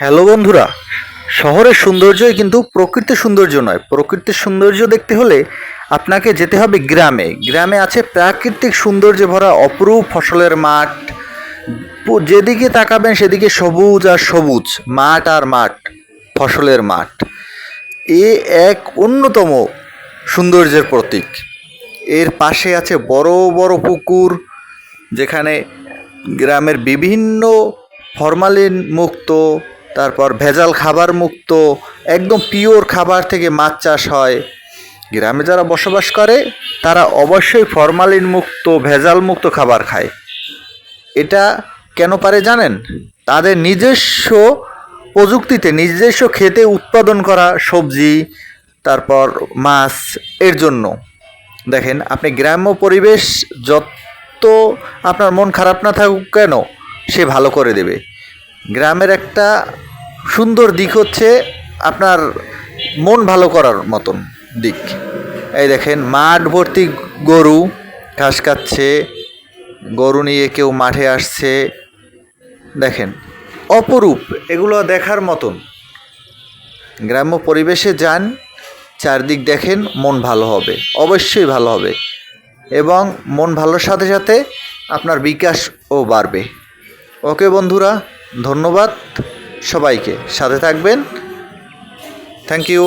Hello বন্ধুরা, শহরের সৌন্দর্যই কিন্তু প্রকৃতির সৌন্দর্য নয়। প্রকৃতির সৌন্দর্য দেখতে হলে আপনাকে যেতে হবে গ্রামে। গ্রামে আছে প্রাকৃতিক সৌন্দর্যে ভরা অপরূপ ফসলের মাঠ। যেদিকে তাকাবেন সেদিকে সবুজ আর সবুজ, মাঠ আর মাঠ, ফসলের মাঠ। এ এক অন্যতম সৌন্দর্যের প্রতীক। এর পাশে আছে বড় বড় পুকুর, যেখানে গ্রামের বিভিন্ন ফরমালিন মুক্ত তারপর ভেজাল খাবার মুক্ত, একদম পিওর খাবার থেকে মাছ চাষ হয়। গ্রামে যারা বসবাস করে, তারা অবশ্যই ফরমালিন মুক্ত, ভেজাল মুক্ত খাবার খায়। এটা কেন পারে জানেন? তাদের নিজস্ব প্রযুক্তিতে, নিজস্ব খেতে উৎপাদন করা সবজি, তারপর মাছ, এর জন্য। দেখেন, আপনি গ্রাম্য পরিবেশ যত আপনার মন খারাপ না থাকুক কেন, সে ভালো করে দেবে। গ্রামের একটা সুন্দর দিক হচ্ছে আপনার মন ভালো করার মতন দিক। এই দেখেন, মাঠ ভর্তি গরু ঘাস খাচ্ছে, গরু নিয়ে কেউ মাঠে আসছে। দেখেন, অপরূপ, এগুলো দেখার মতন। গ্রাম্য পরিবেশে যান, চারদিক দেখেন, মন ভালো হবে, অবশ্যই ভালো হবে। এবং মন ভালোর সাথে সাথে আপনার বিকাশও বাড়বে। ওকে বন্ধুরা, ধন্যবাদ। সবাইকে সাথে থাকবেন। Thank you